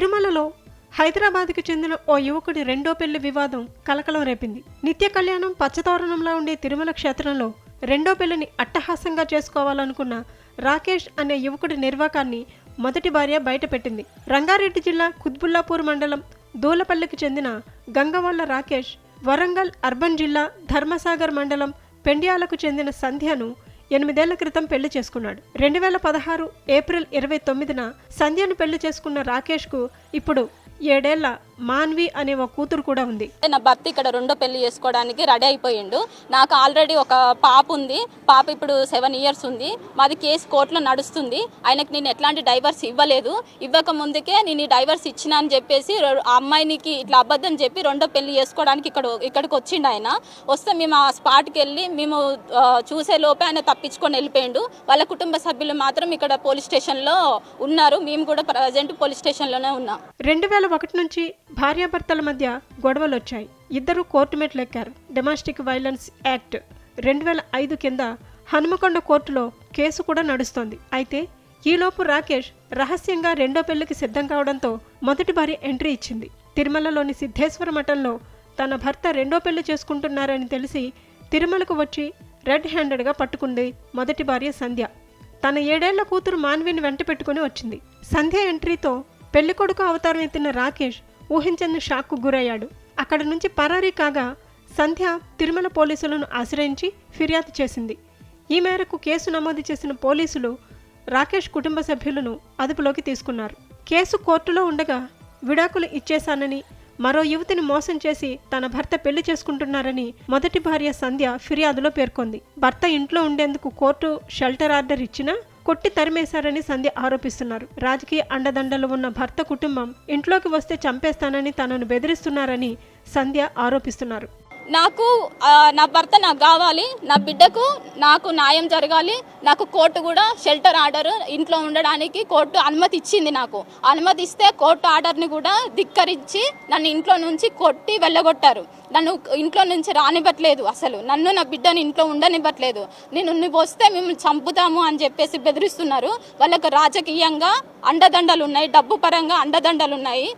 తిరుమలలో హైదరాబాద్కు చెందిన ఓ యువకుడి రెండో పెళ్ళి వివాదం కలకలం రేపింది. నిత్య కళ్యాణం పచ్చతోరణంలో ఉండే తిరుమల క్షేత్రంలో రెండో పెళ్ళిని అట్టహాసంగా చేసుకోవాలనుకున్న రాకేష్ అనే యువకుడి నిర్వాకాన్ని మొదటి భార్య బయటపెట్టింది. రంగారెడ్డి జిల్లా కుత్బుల్లాపూర్ మండలం దూలపల్లికి చెందిన గంగవాళ్ళ రాకేష్ వరంగల్ అర్బన్ జిల్లా ధర్మసాగర్ మండలం పెండ్యాలకు చెందిన సంధ్యను ఎనిమిదేళ్ళ క్రితం పెళ్ళి చేసుకున్నాడు. రెండు వేల పదహారు ఏప్రిల్ ఇరవై తొమ్మిదిన సంధ్యను పెళ్ళి చేసుకున్న రాకేష్కు ఇప్పుడు ఏడేళ్ళ మాన్వి అనే ఒక కూతురు కూడా ఉంది. నా భర్త ఇక్కడ రెండో పెళ్ళి చేసుకోవడానికి రెడీ అయిపోయిండు. నాకు ఆల్రెడీ ఒక పాప ఉంది. పాప ఇప్పుడు సెవెన్ ఇయర్స్ ఉంది. మాది కేసు కోర్టులో నడుస్తుంది. ఆయనకి నేను ఎట్లాంటి డైవర్స్ ఇవ్వలేదు. ఇవ్వక ముందుకే నేను ఈ డైవర్స్ ఇచ్చిన అని చెప్పేసి ఆ అమ్మాయినికి ఇట్లా అబద్ధం చెప్పి రెండో పెళ్ళి చేసుకోవడానికి ఇక్కడ ఇక్కడికి వచ్చిండు ఆయన. వస్తే మేము ఆ స్పాట్కి వెళ్ళి మేము చూసే లోపే ఆయన తప్పించుకొని వెళ్ళిపోయిండు. వాళ్ళ కుటుంబ సభ్యులు మాత్రం ఇక్కడ పోలీస్ స్టేషన్లో ఉన్నారు. మేము కూడా ప్రజెంట్ పోలీస్ స్టేషన్లోనే ఉన్నాం. రెండు వేల ఒకటి నుంచి భార్యాభర్తల మధ్య గొడవలు వచ్చాయి ఇద్దరు కోర్టు మెట్లు ఎక్కారు డొమెస్టిక్ వైలెన్స్ యాక్ట్ రెండు వేల ఐదు కింద హనుమకొండ కోర్టులో కేసు కూడా నడుస్తోంది. అయితే ఈలోపు రాకేష్ రహస్యంగా రెండో పెళ్ళికి సిద్ధం కావడంతో మొదటి భార్య ఎంట్రీ ఇచ్చింది. తిరుమలలోని సిద్ధేశ్వర మఠంలో తన భర్త రెండో పెళ్ళి చేసుకుంటున్నారని తెలిసి తిరుమలకు వచ్చి రెడ్ హ్యాండెడ్గా పట్టుకుంది మొదటి భార్య సంధ్య. తన ఏడేళ్ళ కూతురు మాన్విని వెంట పెట్టుకుని వచ్చింది. సంధ్య ఎంట్రీతో పెళ్ళి కొడుకు అవతారం ఎత్తిన రాకేష్ ఊహించని షాక్కు గురయ్యాడు. అక్కడి నుంచి పరారీ కాగా సంధ్య తిరుమల పోలీసులను ఆశ్రయించి ఫిర్యాదు చేసింది. ఈ మేరకు కేసు నమోదు చేసిన పోలీసులు రాకేష్ కుటుంబ సభ్యులను అదుపులోకి తీసుకున్నారు. కేసు కోర్టులో ఉండగా విడాకులు ఇచ్చేశానని మరో యువతిని మోసం చేసి తన భర్త పెళ్ళి చేసుకుంటున్నారని మొదటి భార్య సంధ్య ఫిర్యాదులో పేర్కొంది. భర్త ఇంట్లో ఉండేందుకు కోర్టు షెల్టర్ ఆర్డర్ ఇచ్చినా కొట్టి తరిమేశారని సంధ్య ఆరోపిస్తున్నారు. రాజకీయ అండదండలు ఉన్న భర్త కుటుంబం ఇంట్లోకి వస్తే చంపేస్తానని తనను బెదిరిస్తున్నారని సంధ్య ఆరోపిస్తున్నారు. నాకు నా భర్త నాకు కావాలి నా బిడ్డకు నాకు న్యాయం జరగాలి నాకు కోర్టు కూడా షెల్టర్ ఆర్డర్ ఇంట్లో ఉండడానికి కోర్టు అనుమతి ఇచ్చింది నాకు. అనుమతి ఇస్తే కోర్టు ఆర్డర్ని కూడా ధిక్కరించి నన్ను ఇంట్లో నుంచి కొట్టి వెళ్ళగొట్టారు. నన్ను ఇంట్లో నుంచి రానివ్వట్లేదు అసలు. నన్ను నా బిడ్డను ఇంట్లో ఉండనివ్వట్లేదు. నేను నువ్వు వస్తే మేము చంపుతాము అని చెప్పేసి బెదిరిస్తున్నారు. వాళ్ళకు రాజకీయంగా అండదండలు ఉన్నాయి డబ్బు పరంగా అండదండలు ఉన్నాయి